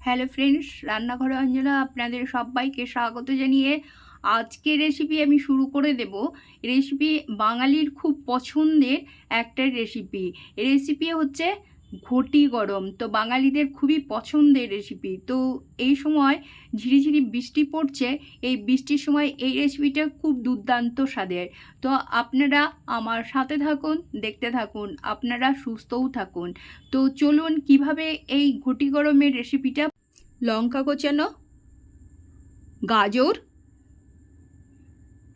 Hello friends রান্নাঘরে অঞ্জনা আপনাদের সবাইকে স্বাগত জানিয়ে আজকে রেসিপি আমি শুরু করে দেব। রেসিপি বাঙালির খুব পছন্দের একটা রেসিপি রেসিপি হচ্ছে ঘটি গরম। তো বাঙালিদের খুবই পছন্দের রেসিপি তো এই সময় ঝিরিঝিরি বৃষ্টি পড়ছে, এই বৃষ্টির সময় এই রেসিপিটা খুব দুর্দান্ত স্বাদের। তো আপনারা আমার সাথে থাকুন, দেখতে থাকুন, আপনারা সুস্থও থাকুন। তো চলুন কীভাবে এই ঘটি গরমের রেসিপিটা লঙ্কা কোচানো গাজর,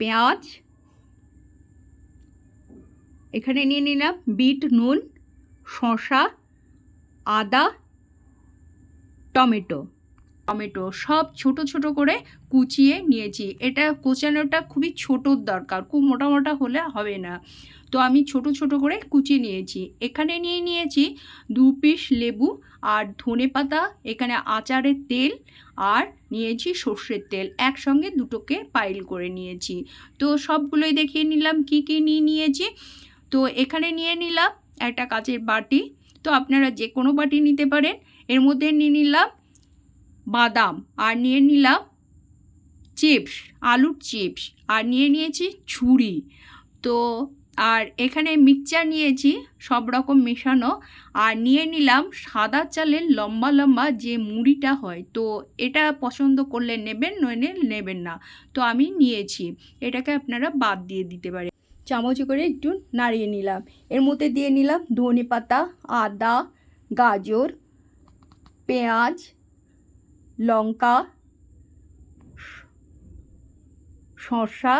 পেঁয়াজ, এখানে নিয়ে নিলাম বিট, নুন, শসা আদা, টমেটো। টমেটো সব ছোট ছোট করে কুচিয়ে নিয়েছি। এটা কোচানোটা খুবই ছোটোর দরকার, খুব মোটা মোটা হলে হবে না। তো আমি ছোট ছোট করে কুচিয়ে নিয়েছি। এখানে নিয়ে নিয়েছি দু পিস লেবু আর ধনে পাতা, এখানে আচারের তেল আর নিয়েছি সর্ষের তেল। একসঙ্গে দুটোকে পাইল করে নিয়েছি। তো সবগুলোই দেখিয়ে নিলাম কি কি নিয়ে নিয়েছি। তো এখানে নিয়ে নিলাম একটা কাচের বাটি তো আপনারা যে কোনো বাটি নিতে পারেন। এর মধ্যে নিয়ে নিলাম বাদাম আর নিয়ে নিলাম চিপস, আলুর চিপস আর নিয়ে নিয়েছি ছুরি। তো আর এখানে মিক্সচার নিয়েছি, সব রকম মেশানো। আর নিয়ে নিলাম সাদা চালের লম্বা লম্বা যে মুড়িটা হয়, তো এটা পছন্দ করলে নেবেন, নইলে নেবেন না। তো আমি নিয়েছি, এটাকে আপনারা বাদ দিয়ে দিতে পারেন। চামচ করে একটু নাড়িয়ে নিলাম। এর মধ্যে দিয়ে নিলাম ধনে পাতা, আদা, গাজর, পেঁয়াজ, লঙ্কা, শসা,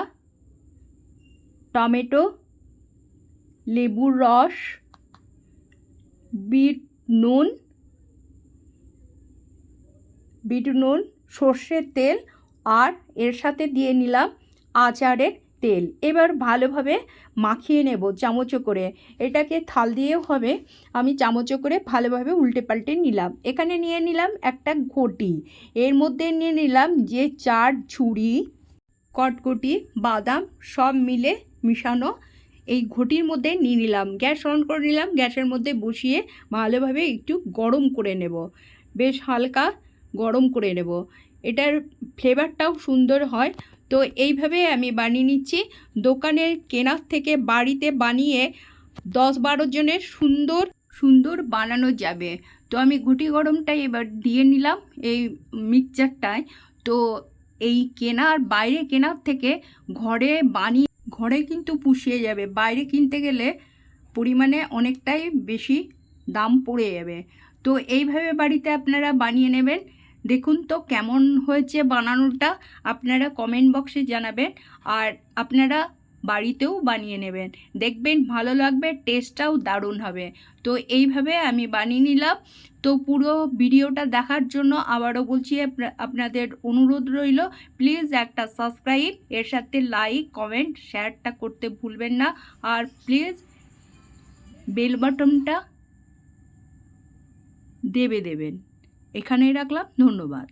টমেটো, লেবুর রস, বিট নুন বিট নুন, সর্ষের তেল, আর এর সাথে দিয়ে নিলাম আচারের তেল। এবার ভালোভাবে মাখিয়ে নেব চামচো করে। এটাকে থাল দিয়েও হবে। আমি চামচো করে ভালোভাবে উল্টে পাল্টে নিলাম। এখানে নিয়ে নিলাম একটা ঘটি। এর মধ্যে নিয়ে নিলাম যে চার ঝুড়ি কটকটি, বাদাম সব মিলে মিশানো। এই ঘটির মধ্যে নিয়ে নিলাম। গ্যাস অন করে নিলাম। গ্যাসের মধ্যে বসিয়ে ভালোভাবে একটু গরম করে নেব। বেশ হালকা গরম করে নেব। এটার ফ্লেভারটাও সুন্দর হয়। তো এইভাবে আমি বানিয়ে নিচ্ছি। দোকানের কেনার থেকে বাড়িতে বানিয়ে দশ বারো জনের সুন্দর সুন্দর বানানো যাবে। তো আমি ঘুটি গরমটাই এবার দিয়ে নিলাম এই মিক্সচারটায়। তো এই কেনার, বাইরে কেনার থেকে ঘরে বানিয়ে, ঘরে কিন্তু পুষিয়ে যাবে। বাইরে কিনতে গেলে পরিমাণে অনেকটাই বেশি দাম পড়ে যাবে। তো এইভাবে বাড়িতে আপনারা বানিয়ে নেবেন। দেখুন তো কেমন হয়েছে বানানোটা, আপনারা কমেন্ট বক্সে জানাবেন আর আপনারা বাড়িতেও বানিয়ে নেবেন। দেখবেন ভালো লাগবে টেস্টটাও দারুণ হবে। তো এইভাবে আমি বানিয়ে নিলাম। তো পুরো ভিডিওটা দেখার জন্য আবারও বলছি আপনাদের অনুরোধ রইল প্লিজ একটা সাবস্ক্রাইব এর সাথে লাইক কমেন্ট শেয়ারটা করতে ভুলবেন না। আর প্লিজ বেল বাটনটা দেবে দেবেন। এখানেই রাখলাম ধন্যবাদ।